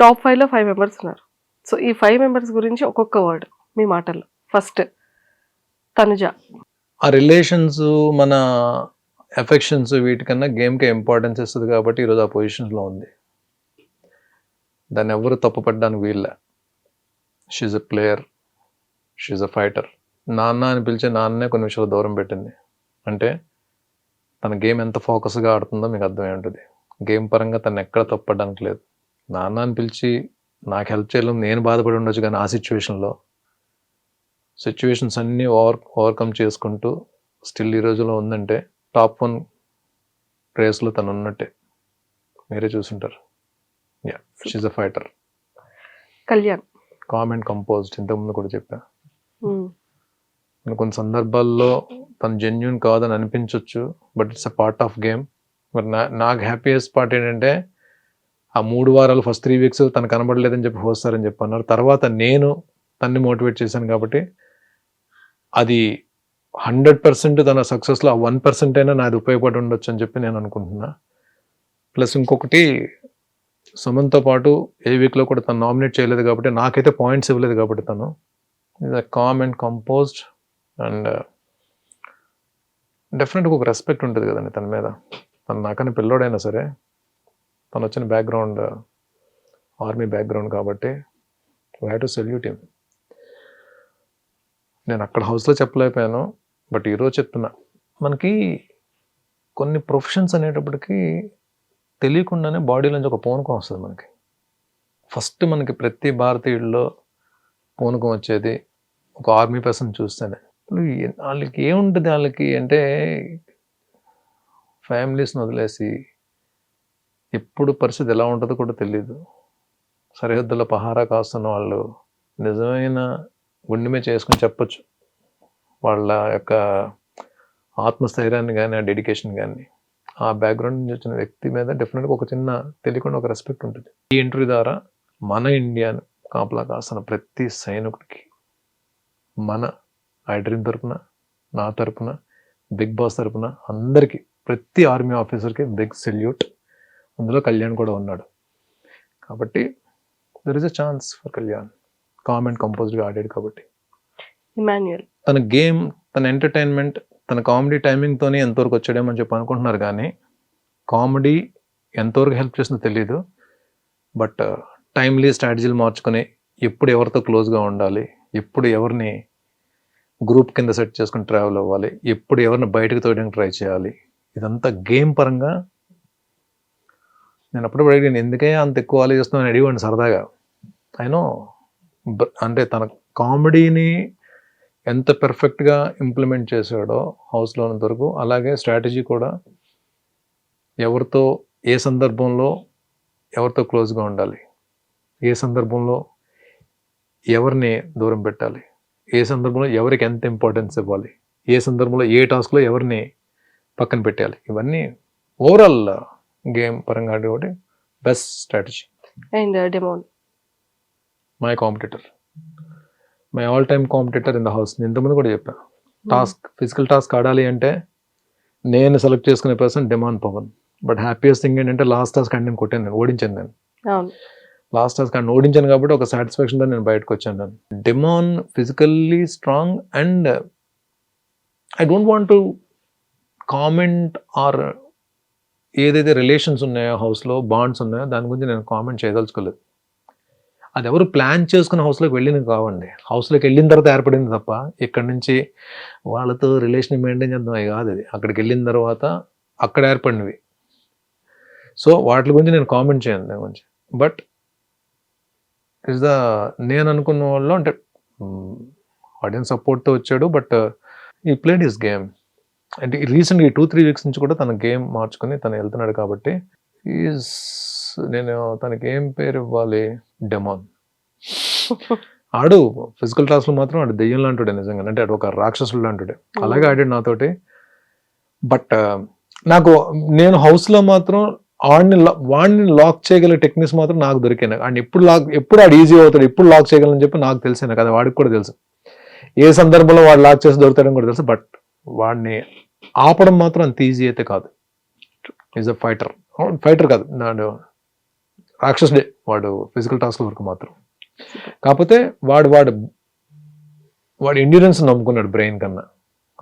Top ఫైవ్లో five members ఉన్నారు. So ఈ ఫైవ్ మెంబర్స్ గురించి ఒక్కొక్క వర్డ్ మీ మాటల్లో. ఫస్ట్ తనుజ. ఆ రిలేషన్స్ మన ఎఫెక్షన్స్ వీటికన్నా గేమ్కి ఇంపార్టెన్స్ ఇస్తుంది కాబట్టి ఈరోజు ఆ పొజిషన్లో ఉంది. దాన్ని ఎవరు తప్పుపడడానికి వీళ్ళ she's a player she's a fighter నాన్న అని పిలిచే నాన్నే కొన్ని విషయాలు దూరం పెట్టింది. అంటే తన గేమ్ ఎంత ఫోకస్గా ఆడుతుందో మీకు అర్థమై ఉంటుంది. గేమ్ పరంగా తను ఎక్కడ తప్పడానికి లేదు. నాన్న అని పిలిచి నాకు హెల్ప్ చేయలేం నేను బాధపడి ఉండొచ్చు కానీ ఆ సిచ్యువేషన్లో సిచ్యువేషన్స్ అన్నీ ఓవర్ ఓవర్కమ్ చేసుకుంటూ స్టిల్ ఈ రోజులో ఉందంటే టాప్ వన్ రేస్లో తను ఉన్నట్టే. మీరే చూసుంటారు. Yeah she's a fighter Kalyan. Calm and composed ఇంతకుముందు కూడా చెప్పా. కొన్ని కొన్ని సందర్భాల్లో తను జెన్యున్ కాదని అనిపించవచ్చు but it's a part of game మరి నా నాకు హ్యాపీయెస్ట్ పార్ట్ ఏంటంటే ఆ మూడు వారాలు ఫస్ట్ త్రీ వీక్స్ తను కనబడలేదని చెప్పి వస్తారని చెప్పి అన్నారు. తర్వాత నేను తన్ని మోటివేట్ చేశాను కాబట్టి అది హండ్రెడ్ పర్సెంట్ తన సక్సెస్లో ఆ వన్ పర్సెంట్ అయినా నాది ఉపయోగపడి ఉండొచ్చు అని చెప్పి నేను అనుకుంటున్నా. ప్లస్ ఇంకొకటి సుమన్తో పాటు ఏ వీక్లో కూడా తను నామినేట్ చేయలేదు కాబట్టి నాకైతే పాయింట్స్ ఇవ్వలేదు కాబట్టి తను. Is a calm and composed and డెఫినెట్గా ఒక రెస్పెక్ట్ ఉంటుంది కదండి తన మీద. తను నాకన్నా పిల్లోడైనా సరే. తను వచ్చిన బ్యాక్గ్రౌండ్ ఆర్మీ బ్యాక్గ్రౌండ్ కాబట్టి వై టు సెల్యూట్ హిమ్ నేను అక్కడ హౌస్లో చెప్పలేకపోయాను బట్ ఈరోజు చెప్తున్నా. మనకి కొన్ని ప్రొఫెషన్స్ అనేటప్పటికి తెలియకుండానే బాడీలోంచి ఒక పూనకం వస్తుంది మనకి. ఫస్ట్ మనకి ప్రతి భారతీయుల్లో పూనకం వచ్చేది ఒక ఆర్మీ పర్సన్ చూస్తేనే. వాళ్ళకి ఏముంటుంది వాళ్ళకి అంటే ఫ్యామిలీస్ని వదిలేసి ఎప్పుడు పరిస్థితి ఎలా ఉంటుందో కూడా తెలియదు సరిహద్దుల పహారా కాస్తున్న వాళ్ళు నిజమైన గుండెమే చేసుకుని చెప్పచ్చు. వాళ్ళ యొక్క ఆత్మస్థైర్యాన్ని కానీ ఆ డెడికేషన్ కానీ ఆ బ్యాక్గ్రౌండ్ నుంచి వచ్చిన వ్యక్తి మీద డెఫినెట్గా ఒక చిన్న తెలియకుండా ఒక రెస్పెక్ట్ ఉంటుంది. ఈ ఇంటర్వ్యూ ద్వారా మన ఇండియాను కాపలా కాస్తున్న ప్రతి సైనికుడికి మన ఐ డ్రీమ్ తరపున నా తరపున బిగ్ బాస్ తరపున అందరికీ ప్రతి ఆర్మీ ఆఫీసర్కి బిగ్ సెల్యూట్ అందులో కళ్యాణ్ కూడా ఉన్నాడు. కాబట్టి there is a chance for Kalyan. Calm and కంపోజ్డ్గా ఆడాడు కాబట్టి. ఇమాన్యుయల్. తన గేమ్ తన ఎంటర్టైన్మెంట్ తన కామెడీ టైమింగ్తోనే ఎంతవరకు వచ్చాడేమో అని చెప్పి అనుకుంటున్నారు కానీ కామెడీ ఎంతవరకు హెల్ప్ చేస్తుందో తెలియదు బట్ టైమ్లీ స్ట్రాటజీలు మార్చుకొని ఎప్పుడు ఎవరితో క్లోజ్గా ఉండాలి ఎప్పుడు ఎవరిని గ్రూప్ కింద సెట్ చేసుకుని ట్రావెల్ అవ్వాలి ఎప్పుడు ఎవరిని బయటకు తోయడానికి ట్రై చేయాలి ఇదంతా గేమ్ పరంగా నేను అప్పుడప్పుడు అడిగాను ఎందుకే అంత ఎక్కువ ఆలోచిస్తున్నాను అని అడిగాను సరదాగా. అయినో అంటే తన కామెడీని ఎంత పెర్ఫెక్ట్గా ఇంప్లిమెంట్ చేశాడో హౌస్లో వరకు అలాగే స్ట్రాటజీ కూడా ఎవరితో ఏ సందర్భంలో ఎవరితో క్లోజ్గా ఉండాలి? ఏ సందర్భంలో ఎవరిని దూరం పెట్టాలి? ఏ సందర్భంలో ఎవరికి ఎంత ఇంపార్టెన్స్ ఇవ్వాలి? ఏ సందర్భంలో ఏ టాస్క్లో ఎవరిని పక్కన పెట్టాలి? ఇవన్నీ ఓవరాల్ గేమ్ పరంగా ఒకటి best strategy. And Demon my competitor my all time competitor in the house నేను ఇంతకుముందు కూడా చెప్పాను టాస్క్ ఫిజికల్ టాస్క్ ఆడాలి అంటే నేను సెలెక్ట్ చేసుకునే person Demon Pavan. But happiest thing ఏంటంటే లాస్ట్ టాస్క్ అండ్ నేను కొట్టాను నేను ఓడించాను నేను. లాస్ట్ టాస్క్ అండ్ ఓడించాను కాబట్టి ఒక సాటిస్ఫాక్షన్తో నేను బయటకు వచ్చాను నేను. Demon physically strong and I don't want to comment or ఏదైతే రిలేషన్స్ ఉన్నాయో హౌస్లో బాండ్స్ ఉన్నాయో దాని గురించి నేను కామెంట్ చేయదలుచుకోలేదు. అది ఎవరు ప్లాన్ చేసుకున్న హౌస్లోకి వెళ్ళినవి కావండి. హౌస్లోకి వెళ్ళిన తర్వాత ఏర్పడింది తప్ప ఇక్కడ నుంచి వాళ్ళతో రిలేషన్ మెయింటైన్ చేద్దాం అవి కాదు అది అక్కడికి వెళ్ళిన తర్వాత అక్కడ ఏర్పడినవి. సో వాటి గురించి నేను కామెంట్ చేయను దాని గురించి. బట్ ఇస్ ద నేను అనుకున్న వాళ్ళు అంటే ఆడియన్స్ సపోర్ట్తో వచ్చాడు but he played his game అంటే రీసెంట్గా ఈ టూ త్రీ వీక్స్ నుంచి కూడా తన గేమ్ మార్చుకొని తను వెళ్తున్నాడు కాబట్టి ఈజ్ నేను తనకి ఏం పేరు ఇవ్వాలి? డెమాన్ ఆడు ఫిజికల్ టాస్క్లో మాత్రం ఆడు దెయ్యం లాంటిడే నిజంగా. అంటే ఆడు ఒక రాక్షసుడు లాంటిడే అలాగే ఆడాడు నాతోటి. బట్ నాకు నేను హౌస్లో మాత్రం ఆడిని వాడిని లాక్ చేయగల టెక్నిక్స్ మాత్రం నాకు దొరికాయి. అండ్ ఎప్పుడు లాక్ ఎప్పుడు ఆడు ఈజీ అవుతాడు ఎప్పుడు లాక్ చేయగలని చెప్పి నాకు తెలిసాను కదా వాడికి కూడా తెలుసు. ఏ సందర్భంలో వాడు లాక్ చేసి దొరుకుతాడని కూడా తెలుసు. బట్ వాడిని ఆపడం మాత్రం అంత ఈజీ అయితే కాదు. ఈజ్ అ ఫైటర్ ఫైటర్ కాదు. నాడు రాక్షసుడే. వాడు ఫిజికల్ టాస్క్ వరకు మాత్రం. కాకపోతే వాడు వాడు వాడు ఎండ్యూరెన్స్ నమ్ముకున్నాడు బ్రెయిన్ కన్నా.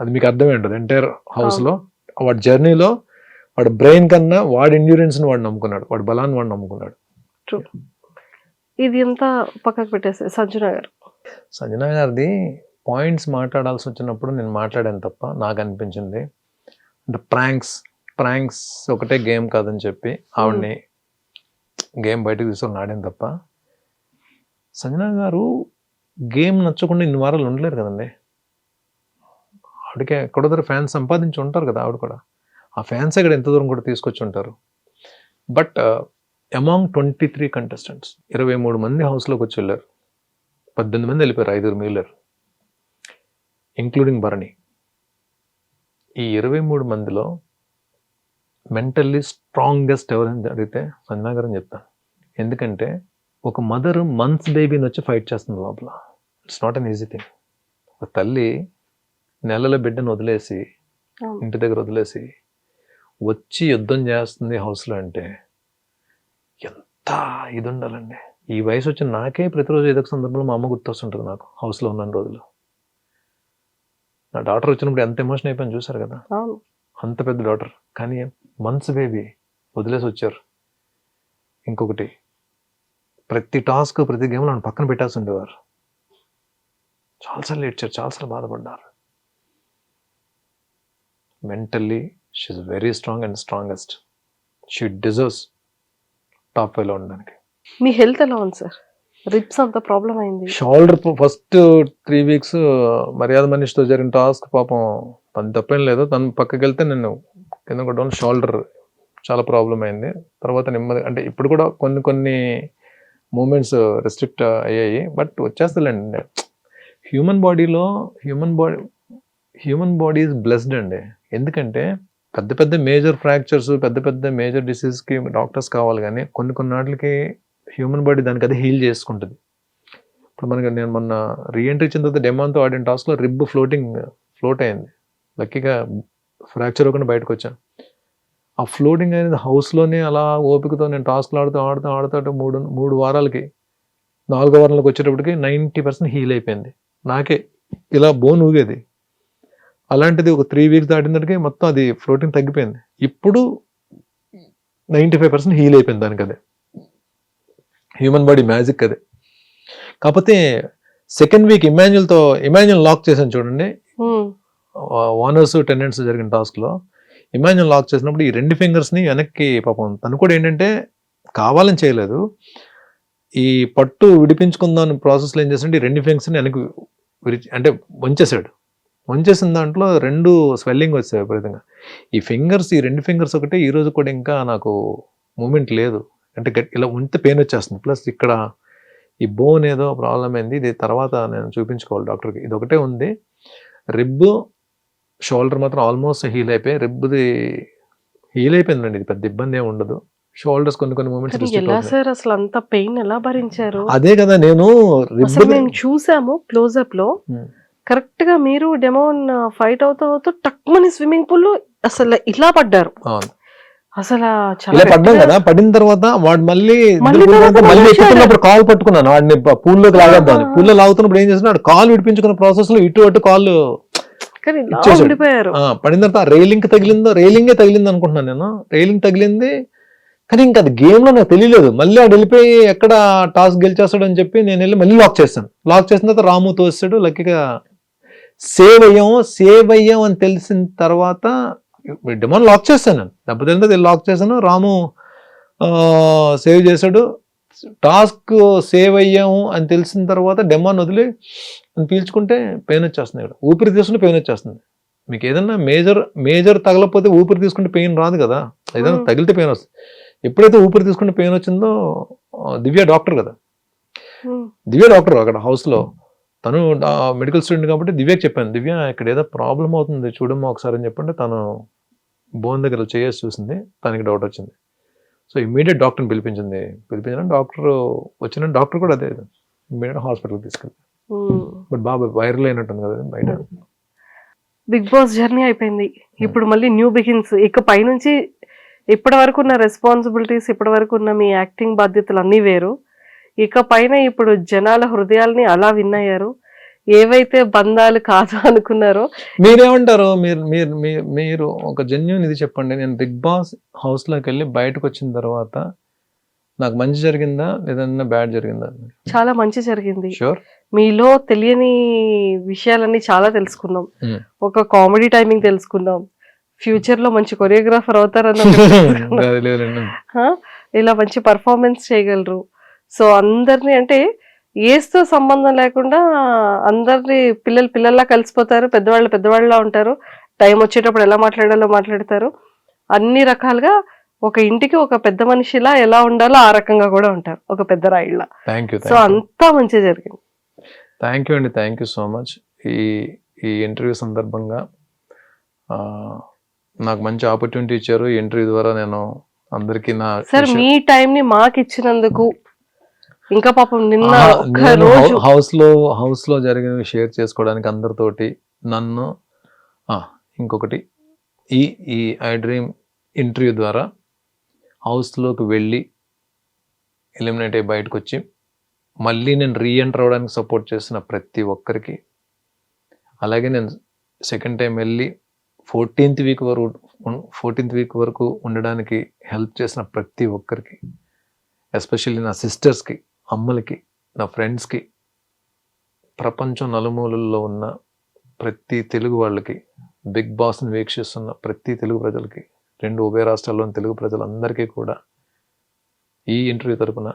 అది మీకు అర్థమే ఉంటుంది. ఎంటైర్ హౌస్లో వాడి జర్నీలో వాడు బ్రెయిన్ కన్నా వాడి ఎండ్యూరెన్స్ని వాడు నమ్ముకున్నాడు. వాడి బలాన్ని వాడు నమ్ముకున్నాడు. ఇది ఎంత పక్కకు పెట్టేసి సంజన గారు సంజన గారిది పాయింట్స్ మాట్లాడాల్సి వచ్చినప్పుడు నేను మాట్లాడాను తప్ప నాకు అనిపించింది. అంటే ప్రాంక్స్ ప్రాంక్స్ ఒకటే గేమ్ కాదని చెప్పి ఆవిడ్ని గేమ్ బయటకు తీసుకొని ఆడాను తప్ప. సంజన గారు గేమ్ నచ్చకుండా ఇన్ని వారాలు ఉండలేరు కదండి. ఆవిడకి ఎక్కడో ఫ్యాన్స్ సంపాదించి ఉంటారు కదా ఆవిడ కూడా. ఆ ఫ్యాన్స్ ఇక్కడ ఎంత దూరం కూడా తీసుకొచ్చి ఉంటారు. But among twenty three contestants ఇరవై మూడు మంది హౌస్లోకి వచ్చి వెళ్ళారు. పద్దెనిమిది మంది వెళ్ళిపోయారు ఐదుగురు మిగిలారు. ఇంక్లూడింగ్ భరణి. ఈ ఇరవై మూడు మందిలో మెంటల్లీ స్ట్రాంగెస్ట్ ఎవరని అడిగితే సంజనా గారు అని చెప్తాను ఎందుకంటే ఒక మదర్ మంత్స్ బేబీని వచ్చి ఫైట్ చేస్తుంది లోపల. It's not an easy thing ఒక తల్లి నెలల బిడ్డను వదిలేసి. ఇంటి దగ్గర వదిలేసి వచ్చి యుద్ధం చేస్తుంది హౌస్లో అంటే ఎంత ఇది ఉండాలండి. ఈ వయసు వచ్చిన నాకే ప్రతిరోజు ఏదో సందర్భంలో మా అమ్మ గుర్తొస్తుంటుంది నాకు హౌస్లో ఉన్న రోజులు. నా డాక్టర్ వచ్చినప్పుడు ఎంత ఎమోషన్ అయిపోయింది చూసారు కదా? అంత పెద్ద డాక్టర్ కానీ మంత్స్ బేబీ వదిలేసి వచ్చారు. ఇంకొకటి ప్రతి టాస్క్ ప్రతి గేమ్లో నన్ను పక్కన పెట్టాల్సి ఉండేవారు. చాలాసార్లు ఏడ్చారు చాలాసార్లు బాధపడ్డారు. Mentally she's very strong and strongest she deserves top ఫైవ్లో ఉండడానికి. మీ హెల్త్ ఎలా ఉంది సార్ రిప్స్ అంత ప్రాబ్లం అయింది. షోల్డర్ ఫస్ట్ త్రీ వీక్స్ మర్యాద మనిషితో జరిగిన టాస్క్ పాపం తను తప్పేం లేదు. తను పక్కకి వెళ్తే నేను కింద కొట్టడం షోల్డర్ చాలా ప్రాబ్లం అయింది. తర్వాత నెమ్మది అంటే ఇప్పుడు కూడా కొన్ని కొన్ని మూమెంట్స్ రెస్ట్రిక్ట్ అయ్యాయి. బట్ వచ్చేస్తలేండి. హ్యూమన్ బాడీలో human body human body is blessed అండి. ఎందుకంటే పెద్ద పెద్ద మేజర్ ఫ్రాక్చర్స్ పెద్ద పెద్ద మేజర్ డిసీజ్కి డాక్టర్స్ కావాలి కానీ కొన్ని కొన్ని నాటికి హ్యూమన్ బాడీ దానికి అది హీల్ చేసుకుంటుంది. ఇప్పుడు మనకి నేను మొన్న రీఎంట్రీ ఇచ్చిన తర్వాత డెమాన్తో ఆడిన టాస్క్లో రిబ్ ఫ్లోటింగ్ ఫ్లోట్ అయింది. లక్కీగా ఫ్రాక్చర్ అవ్వకుండా బయటకు వచ్చాను ఆ ఫ్లోటింగ్ అనేది హౌస్లోనే అలా ఓపికతో నేను టాస్క్లు ఆడుతూ ఆడుతూ ఆడుతూ మూడు మూడు వారాలకి నాలుగో వారాలకు వచ్చేటప్పటికి నైంటీ పర్సెంట్ హీల్ అయిపోయింది. నాకే ఇలా బోన్ ఊగేది. అలాంటిది ఒక త్రీ వీక్స్ దాటినట్టుగా మొత్తం అది ఫ్లోటింగ్ తగ్గిపోయింది. ఇప్పుడు నైంటీ ఫైవ్ పర్సెంట్ హీల్ అయిపోయింది దానికి అదే హ్యూమన్ బాడీ మ్యాజిక్ అదే. కాకపోతే సెకండ్ వీక్ ఇమాన్యుల్తో ఇమాన్యుల్ లాక్ చేశాను చూడండి. ఓనర్స్ టెనెంట్స్ జరిగిన టాస్క్లో ఇమాన్యుల్ లాక్ చేసినప్పుడు ఈ రెండు ఫింగర్స్ని వెనక్కి పాపం తను కూడా ఏంటంటే కావాలని చేయలేదు. ఈ పట్టు విడిపించుకుందాం ప్రాసెస్లో ఏం ఈ రెండు ఫింగర్స్ని వెనక్కి అంటే వంచేసాడు వంచేసిన దాంట్లో రెండు స్వెల్లింగ్ వచ్చాయి విపరీతంగా. ఈ ఫింగర్స్ ఈ రెండు ఫింగర్స్ ఒకటే ఈ రోజు కూడా ఇంకా నాకు మూమెంట్ లేదు. అంటే గట్- ఇలా ఉంటే పెయిన్ వచ్చేస్తుంది. ప్లస్ ఇక్కడ ఈ బోన్ ఏదో ప్రాబ్లం అయింది. ఇది తర్వాత నేను చూపించుకోవాలి డాక్టర్కి. ఇది ఒకటే ఉంది. రిబ్ షోల్డర్ మాత్రం ఆల్మోస్ట్ హీల్ అయిపోయి రిబ్ది హీల్ అయిపోయిందండి. ఇది పెద్ద ఇబ్బంది ఏమి ఉండదు. షోల్డర్స్ కొన్ని కొన్ని కానీ మూమెంట్స్ ఎలా సార్ అసలు అంత పెయిన్ ఎలా భరించారు? అదే కదా నేను అసలు మేము చూసాము క్లోజ్అప్లో. కరెక్ట్గా మీరు డెమోన్ ఫైట్ అవుతూ అవుతూ టక్మని స్విమ్మింగ్ పూల్లో అసలు ఇలా పడ్డారు. అవును. అసలు ఇలా పడ్డాం కదా పడిన తర్వాత వాడు మళ్ళీ మళ్ళీ ఎక్కుతున్నప్పుడు కాల్ పట్టుకున్నాను వాడిని పూల్లోకి లాగేద్దాం. పూల్లో లాగుతున్నప్పుడు ఏం చేస్తున్నాడు? కాల్ విడిపించుకున్న ప్రాసెస్లో ఇటు అటు కాల్ పడిన తర్వాత రైలింగ్ తగిలిందో రైలింగే తగిలింది అనుకుంటున్నాను నేను. రైలింగ్ తగిలింది. కానీ ఇంకా అది గేమ్లో నాకు తెలియలేదు. మళ్ళీ ఆడు వెళ్ళిపోయి ఎక్కడ టాస్ గెలిచేస్తాడు అని చెప్పి నేను వెళ్ళి మళ్ళీ లాక్ చేస్తాను. లాక్ చేసిన తర్వాత రాము తోస్తాడు లక్కీగా సేవ్ అయ్యాము. సేవ్ అయ్యాం అని తెలిసిన తర్వాత డిమాండ్ లాక్ చేస్తాను నేను. దెబ్బతింటే లాక్ చేశాను రాము సేవ్ చేశాడు. టాస్క్ సేవ్ అయ్యాము అని తెలిసిన తర్వాత డెమాన్ వదిలి పీల్చుకుంటే పెయిన్ వచ్చేస్తుంది ఇక్కడ. ఊపిరి తీసుకుంటే పెయిన్ వచ్చేస్తుంది. మీకు ఏదైనా మేజర్ మేజర్ తగలకపోతే ఊపిరి తీసుకుంటే పెయిన్ రాదు కదా. ఏదైనా Hmm. తగిలితే పెయిన్ వస్తుంది. ఎప్పుడైతే ఊపిరి తీసుకుంటే పెయిన్ వచ్చిందో దివ్య డాక్టర్ కదా. ఉమ్, దివ్య డాక్టర్ అక్కడ హౌస్లో తను మెడికల్ స్టూడెంట్ కాబట్టి దివ్యకి చెప్పాను. దివ్య ఇక్కడ ఏదో ప్రాబ్లం అవుతుంది చూడమ్మా ఒకసారి అని చెప్పంటే తను బోన్ దగ్గర చేసి చూసింది తనకి డౌట్ వచ్చింది. సో ఇమీడియట్ డాక్టర్ని పిలిపించింది. పిలిపించిన డాక్టర్ వచ్చిన డాక్టర్ కూడా అదే ఇమీడియట్ హాస్పిటల్కి తీసుకెళ్ళి. బట్ బాబు వైరల్ అయినట్టుంది కదా బయట. బిగ్ బాస్ జర్నీ అయిపోయింది. ఇప్పుడు మళ్ళీ న్యూ బిగిన్స్ ఇక పైనుంచి ఇప్పటి వరకు ఉన్న రెస్పాన్సిబిలిటీస్ ఇప్పటి వరకు ఉన్న మీ యాక్టింగ్ బాధ్యతలు అన్నీ వేరు. ఇక పైన ఇప్పుడు జనాల హృదయాల్ని అలా విన్నయ్యారు ఏవైతే బంధాలు కాదు అనుకున్నారో మీరేమంటారు? మీరు మీరు మీరు ఒక జెన్యున్ ఇది చెప్పండి. నేను బిగ్ బాస్ హౌస్లోకి వెళ్ళి బయటకు వచ్చిన తర్వాత నాకు మంచి జరిగిందా? లేదన్నా బ్యాడ్ జరిగిందా? చాలా మంచి జరిగింది. షూర్ మీలో తెలియని విషయాలన్నీ చాలా తెలుసుకున్నాం. Hmm. ఒక కామెడీ టైమింగ్ తెలుసుకున్నాం. ఫ్యూచర్లో మంచి కొరియోగ్రాఫర్ అవుతారన్న? ఇలా మంచి పర్ఫార్మెన్స్ చేయగలరు. సో అందరినీ అంటే ఏజ్తో సంబంధం లేకుండా అందరినీ పిల్లలు పిల్లల్లా కలిసిపోతారు పెద్దవాళ్ళు పెద్దవాళ్ళలా ఉంటారు. టైం వచ్చేటప్పుడు ఎలా మాట్లాడాలో మాట్లాడతారు. అన్ని రకాలుగా ఒక ఇంటికి ఒక పెద్ద మనిషిలా ఎలా ఉండాలో ఆ రకంగా కూడా ఉంటారు. ఒక పెద్ద యూ సో అంతా మంచి జరిగింది. థ్యాంక్ యూ అండి థ్యాంక్ యూ సో మచ్ ఈ ఈ ఇంటర్వ్యూ సందర్భంగా నాకు మంచి ఆపర్చునిటీ ఇచ్చారు. ఈ ఇంటర్వ్యూ ద్వారా నేను అందరికీ నా సార్ మీ టైం ని మాకు ఇచ్చినందుకు ఇంకా పాపం నిన్న హౌస్లో హౌస్లో జరిగినవి షేర్ చేసుకోవడానికి అందరితోటి నన్ను ఇంకొకటి ఈ ఈ ఐ డ్రీమ్ ఇంటర్వ్యూ ద్వారా హౌస్లోకి వెళ్ళి ఎలిమినేట్ అయ్యి బయటకు వచ్చి మళ్ళీ నేను రీఎంటర్ అవ్వడానికి సపోర్ట్ చేసిన ప్రతి ఒక్కరికి అలాగే నేను సెకండ్ టైం వెళ్ళి ఫోర్టీన్త్ వీక్ వరకు ఫోర్టీన్త్ వీక్ వరకు ఉండడానికి హెల్ప్ చేసిన ప్రతి ఒక్కరికి ఎస్పెషల్లీ నా సిస్టర్స్కి అమ్మలకి నా ఫ్రెండ్స్కి ప్రపంచం నలుమూలల్లో ఉన్న ప్రతి తెలుగు వాళ్ళకి బిగ్ బాస్ని వీక్షిస్తున్న ప్రతి తెలుగు ప్రజలకి రెండు ఉభయ రాష్ట్రాల్లోని తెలుగు ప్రజలందరికీ కూడా ఈ ఇంటర్వ్యూ తరపున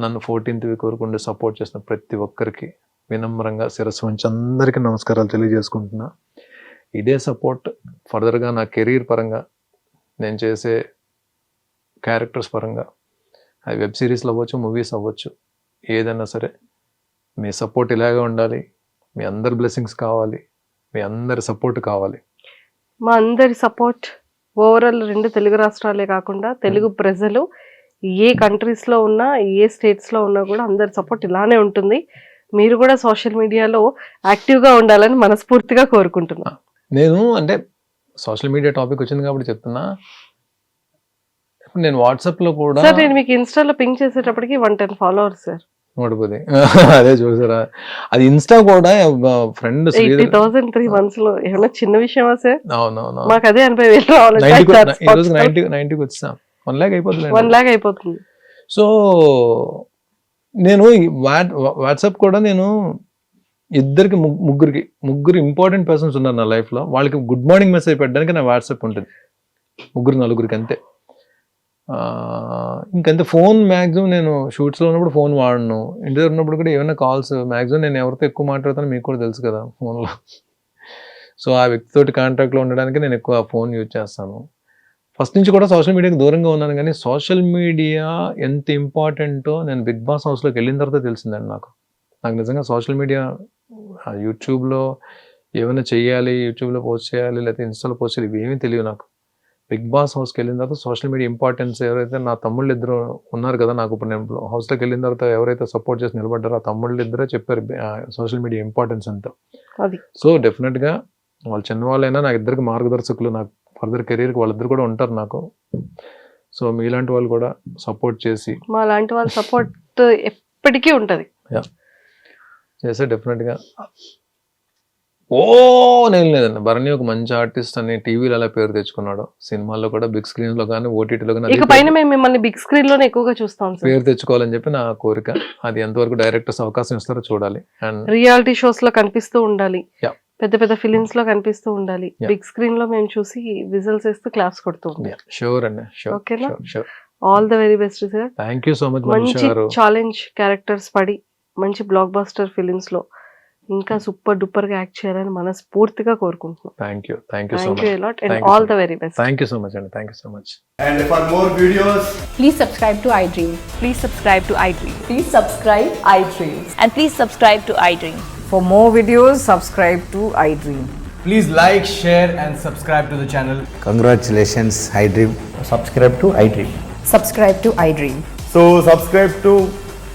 నన్ను ఫోర్టీన్త్ వీక్ వరకు ఉండి సపోర్ట్ చేసిన ప్రతి ఒక్కరికి వినమ్రంగా శిరస్సు ఉంచి అందరికీ నమస్కారాలు తెలియజేసుకుంటున్నా. ఇదే సపోర్ట్ ఫర్దర్గా నా కెరీర్ పరంగా నేను చేసే క్యారెక్టర్స్ పరంగా అవి వెబ్ సిరీస్లు అవ్వచ్చు మూవీస్ అవ్వచ్చు ఏదైనా సరే మీ సపోర్ట్ ఇలాగే ఉండాలి. మీ అందరి బ్లెస్సింగ్స్ కావాలి. మీ అందరి సపోర్ట్ కావాలి. మా అందరి సపోర్ట్ ఓవరాల్ రెండు తెలుగు రాష్ట్రాలే కాకుండా తెలుగు ప్రజలు ఏ కంట్రీస్లో ఉన్నా ఏ స్టేట్స్లో ఉన్నా కూడా అందరి సపోర్ట్ ఇలానే ఉంటుంది. మీరు కూడా సోషల్ మీడియాలో యాక్టివ్గా ఉండాలని మనస్ఫూర్తిగా కోరుకుంటున్నాం. నేను అంటే సోషల్ మీడియా టాపిక్ వచ్చింది కాబట్టి చెప్తున్నా. ఇప్పుడు నేను వాట్సాప్లో కూడా సార్ నేను మీకు ఇన్స్టాలో పింక్ చేసేటప్పటికి వన్ టెన్ ఫాలోవర్స్ సార్. నోడిపోతే అదే చూసారా? అది ఇన్స్టా కూడా ఫ్రెండ్ ఎయిటీ థౌసండ్ త్రీ మంత్స్లో ఏమైనా చిన్న విషయమా సార్? అవునవును మాకు అదే ఎనభై వేలు రావాలి నైన్టీ నైన్టీకి వచ్చాం. వన్ ల్యాక్ అయిపోతుంది వన్ లాక్ అయిపోతుంది. సో నేను వాట్ వాట్సాప్ కూడా నేను ఇద్దరికి ముగ్- ముగ్గురికి ముగ్గురు ఇంపార్టెంట్ పర్సన్స్ ఉన్నారు నా లైఫ్లో వాళ్ళకి గుడ్ మార్నింగ్ మెసేజ్ పెట్టడానికి నా వాట్సాప్ ఉంటుంది. ముగ్గురు నలుగురికి అంతే. ఇంకంతే. ఫోన్ మ్యాక్సిమం నేను షూట్స్లో ఉన్నప్పుడు ఫోన్ వాడను. ఇంటి దగ్గర ఉన్నప్పుడు కూడా ఏమైనా కాల్స్ మ్యాక్సిమం నేను ఎవరితో ఎక్కువ మాట్లాడతానో మీకు కూడా తెలుసు కదా ఫోన్లో. సో ఆ వ్యక్తితోటి కాంటాక్ట్లో ఉండడానికి నేను ఎక్కువ ఫోన్ యూజ్ చేస్తాను. ఫస్ట్ నుంచి కూడా సోషల్ మీడియాకి దూరంగా ఉన్నాను కానీ సోషల్ మీడియా ఎంత ఇంపార్టెంటో నేను బిగ్ బాస్ హౌస్లోకి వెళ్ళిన తర్వాత తెలిసిందండి నాకు. నాకు నిజంగా సోషల్ మీడియా యూట్యూబ్లో ఏమైనా చేయాలి యూట్యూబ్లో పోస్ట్ చేయాలి లేకపోతే ఇన్స్టాలో పోస్ట్ చేయాలి ఇవేమీ తెలియదు నాకు. బిగ్ బాస్ హౌస్కి వెళ్ళిన తర్వాత సోషల్ మీడియా ఇంపార్టెన్స్ ఎవరైతే నా తమ్ముళ్ళు ఇద్దరు ఉన్నారు కదా నాకు ఇప్పుడు నేను హౌస్లోకి వెళ్ళిన తర్వాత ఎవరైతే సపోర్ట్ చేసి నిలబడ్డారో ఆ తమ్ముళ్ళు ఇద్దరే చెప్పారు సోషల్ మీడియా ఇంపార్టెన్స్ ఎంత అది. సో డెఫినెట్గా వాళ్ళు చిన్నవాళ్ళైనా నాకు ఇద్దరికి మార్గదర్శకులు నాకు ఫర్దర్ కెరీర్కి వాళ్ళిద్దరు కూడా ఉంటారు నాకు. సో మీలాంటి వాళ్ళు కూడా సపోర్ట్ చేసి మా లాంటి వాళ్ళ సపోర్ట్ ఎప్పటికీ ఉంటది. చేస్తే డెఫినెట్గా ఓ నేను లేదండి భరణి ఒక మంచి ఆర్టిస్ట్ అని టీవీలో అలా పేరు తెచ్చుకున్నాడు. సినిమాల్లో కూడా బిగ్ స్క్రీన్లో కానీ ఓటీటీలో కానీ ఇక పైన మేము మిమ్మల్ని బిగ్ స్క్రీన్లోనే ఎక్కువగా చూస్తాం సార్. పేరు తెచ్చుకోవాలని చెప్పి నా కోరిక. అది ఎంతవరకు డైరెక్టర్స్ అవకాశం ఇస్తారో చూడాలి. అండ్ రియాలిటీ షోస్లో కనిపిస్తూ ఉండాలి. Yeah. పెద్ద పెద్ద ఫిలిమ్స్లో కనిపిస్తూ ఉండాలి. Yeah. బిగ్ స్క్రీన్లో మేము చూసి విజిల్స్ వేస్తూ క్లాప్స్ కొడుతూ ఉంటాం షూర్ అండి షూర్ ఓకేనా sure all the very best sir thank you so much మంచి గారు. ఛాలెంజ్ క్యారెక్టర్స్ పడి మంచి బ్లాక్ బాస్టర్ ఫిలిమ్స్లో. ఇంకా సూపర్ డూపర్గా యాక్ట్ చేయాలని మనస్ఫూర్తిగా కోరుకుంటున్నాం thank you thank you so much and all the very best thank you so much అండి thank you so much And for more videos, Please subscribe to iDream. Please subscribe to iDream. Please subscribe iDream. And please subscribe to iDream. For more videos, subscribe to iDream. please like, share, and subscribe to the channel. Congratulations, iDream. subscribe to iDream. Subscribe to iDream. So, subscribe to iDream Media. I